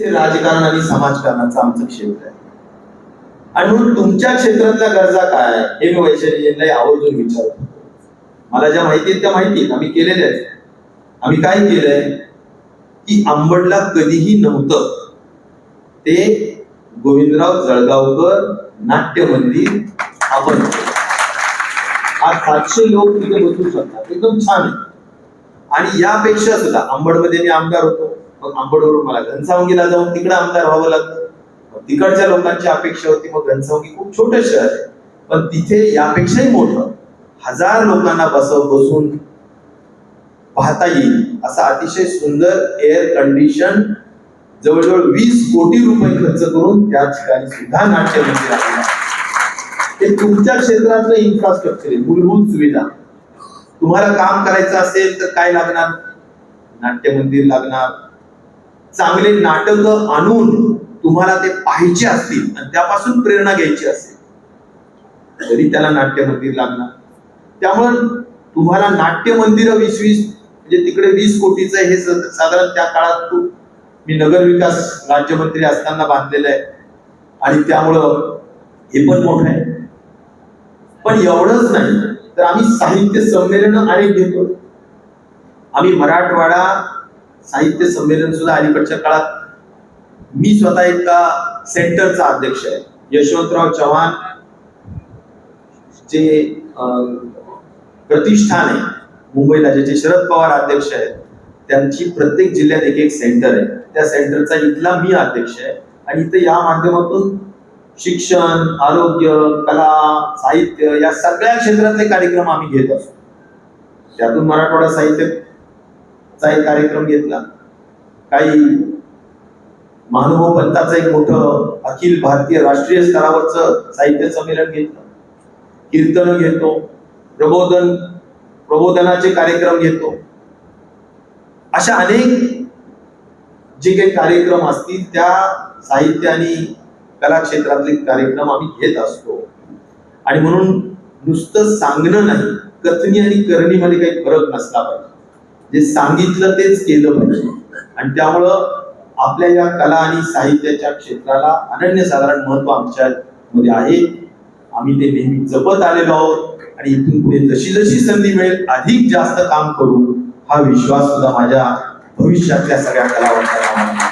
राजकारण आणि समाजकारणाचं आमचं क्षेत्र आहे. आणि म्हणून तुमच्या क्षेत्रातल्या गरजा काय हे मी वैशालीजींना आवर्जून विचारतो. मला ज्या माहिती आहेत त्या माहिती आहेत. आम्ही केलेल्या आहेत. आम्ही काय केलंय? की आंबडला कधीही नव्हतं. ते गोविंदराव जळगावकर नाट्य मंदिर आपण आज सातशे लोक तिथे बसू शकतात. एकदम छान आहे. आणि यापेक्षा सुद्धा आंबडमध्ये मी आमदार होतो. मग आंबडवरून मला घनसावंगीला जाऊन तिकडे आमदार व्हावं लागतं. मग तिकडच्या लोकांची अपेक्षा होती मग घनसावंगी खूप छोटं शहर आहे. पण तिथे यापेक्षाही मोठं हजार लोकांना बसव बसून पाहता येईल असं अतिशय सुंदर एअर कंडिशन जवळजवळ वीस कोटी रुपये खर्च करून त्या ठिकाणी सुद्धा नाट्य मंदिर आहे. ते तुमच्या क्षेत्रातलं इन्फ्रास्ट्रक्चर आहे मूलभूत सुविधा. तुम्हाला काम करायचं असेल तर काय लागणार? नाट्य मंदिर लागणार. चांगले नाटक आणून तुम्हाला ते पाहायचे असतील आणि त्यापासून प्रेरणा घ्यायची असेल तरी त्याला नाट्य मंदिर लागणार. त्यामुळे तुम्हाला नाट्य मंदिर वीस वीस म्हणजे तिकडे वीस कोटीचं हे साधारण त्या काळात तू मी नगर विकास राज्यमंत्री असताना बांधलेलं आहे. आणि त्यामुळं हे पण मोठं आहे. पण एवढंच नाही तर आम्ही साहित्य संमेलन अनेक घेतो आम्ही मराठवाडा साहित्य संमेलन सुद्धा अलीकडच्या काळात मी स्वतः एका सेंटरचा अध्यक्ष आहे. यशवंतराव चव्हाण जे प्रतिष्ठान आहे. मुंबईला ज्याचे शरद पवार अध्यक्ष आहेत त्यांची प्रत्येक जिल्ह्यात एक एक सेंटर आहे. त्या सेंटरचा इथला मी अध्यक्ष आहे. आणि इथं या माध्यमातून शिक्षण आरोग्य कला साहित्य या सगळ्या क्षेत्रातले कार्यक्रम आम्ही घेत असतो. त्यातून मराठवाडा साहित्य चा एक कार्यक्रम घेतला. काही महानुभव पंथाचं एक मोठं अखिल भारतीय राष्ट्रीय स्तरावरचं साहित्य संमेलन घेतलं. कीर्तन घेतो प्रबोधन प्रबोधनाचे कार्यक्रम घेतो. अशा अनेक जे काही कार्यक्रम असतील त्या साहित्य आणि कला क्षेत्रातले कार्यक्रम आम्ही घेत असतो. आणि म्हणून नुसतं सांगणं नाही कथनी आणि करणीमध्ये काही फरक नसला पाहिजे. जे सांगितलं तेच केलं पाहिजे. आणि त्यामुळं आपल्या या कला आणि साहित्याच्या क्षेत्राला अनन्यसाधारण महत्त्व आमच्या मध्ये आहे. आम्ही ते नेहमी जपत आलेलो आहोत आणि इथून पुढे जशी जशी संधी मिळेल अधिक जास्त काम करू हा विश्वास सुद्धा माझ्या भविष्यातल्या सगळ्या कलावंतांना